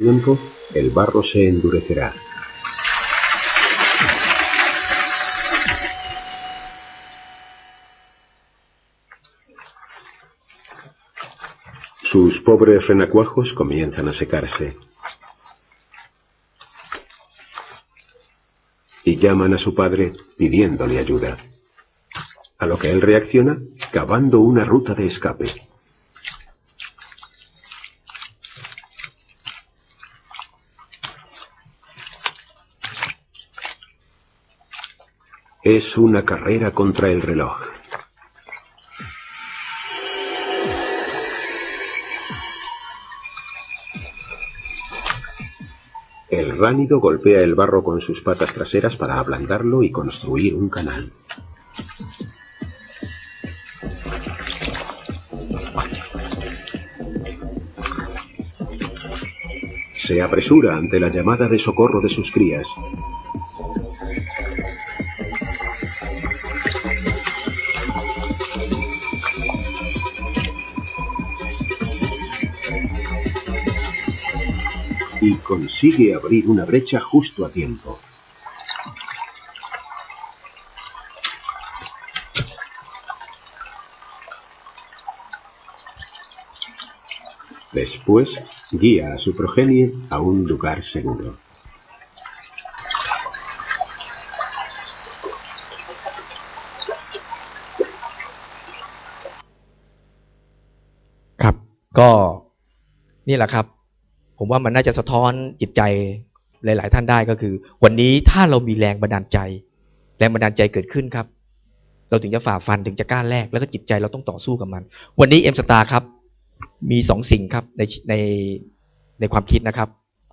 tiempo, el barro se endurecerá. Sus pobres renacuajos comienzan a secarse. Y llaman a su padre pidiéndole ayuda. A lo que él reacciona cavando una ruta de escape. Es una carrera contra el reloj. El ránido golpea el barro con sus patas traseras para ablandarlo y construir un canal. Se apresura ante la llamada de socorro de sus crías. y consigue abrir una brecha justo a tiempo. Después guía a su progenie a un lugar seguro. ครับ ก็นี่แหละครับ ผมว่ามันน่าจะสะท้อนจิตใจหลาย ๆ ท่านได้ก็คือ วันนี้ถ้าเรามีแรงบันดาลใจ แรงบันดาลใจเกิดขึ้นครับ เราถึงจะฝ่าฟันถึงจะกล้าแลกแล้วก็จิตใจเราต้องต่อสู้กับมัน วันนี้เอ็มสตาร์ครับ มีสองสิ่งครับในในในความคิดนะครับ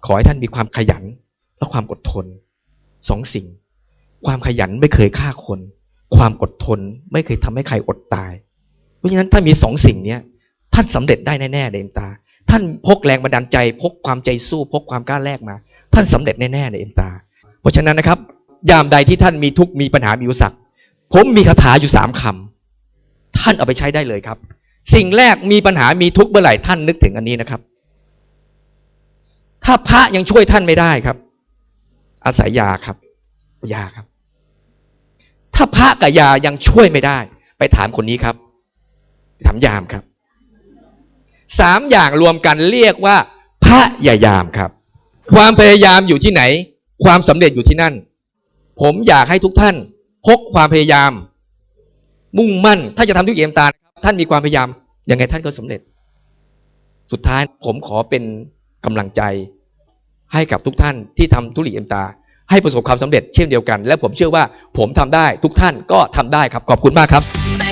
ขอให้ท่านมีความขยันและความอดทนสองสิ่ง ความขยันไม่เคยฆ่าคน ความอดทนไม่เคยทำให้ใครอดตาย เพราะฉะนั้นถ้ามีสองสิ่งเนี้ยท่านสำเร็จได้แน่ๆเอ็นตา ท่านพกแรงบันดาลใจ พกความใจสู้ พกความกล้าแลกมา ท่านสำเร็จแน่ๆในเอ็นตา เพราะฉะนั้นนะครับ ยามใดที่ท่านมีทุกข์มีปัญหามีอุปสรรคผมมีคาถาอยู่สามคำท่านเอาไปใช้ได้เลยครับ สิ่งแรกมีปัญหามีทุกข์เมื่อไหร่ท่านนึกถึงอันนี้นะครับ ถ้าพระยังช่วยท่านไม่ได้ครับ อาศัยยาครับยาครับ ถ้าพระกับยายังช่วยไม่ได้ ไปถามคนนี้ครับถามยามครับ สามอย่างรวมกันเรียกว่าพระยายามครับ ความพยายามอยู่ที่ไหน ความสำเร็จอยู่ที่นั่น ผมอยากให้ทุกท่านพกความพยายาม มุ่งมั่นถ้าจะทำทุกอย่างตามท่านมีความพยายามยังไงท่านก็สำเร็จ สุดท้ายผมขอเป็นกำลังใจให้กับทุกท่านที่ทำธุรกิจเอ็มตา ให้ประสบความสำเร็จเช่นเดียวกัน และผมเชื่อว่าผมทำได้ทุกท่านก็ทำได้ครับขอบคุณมากครับ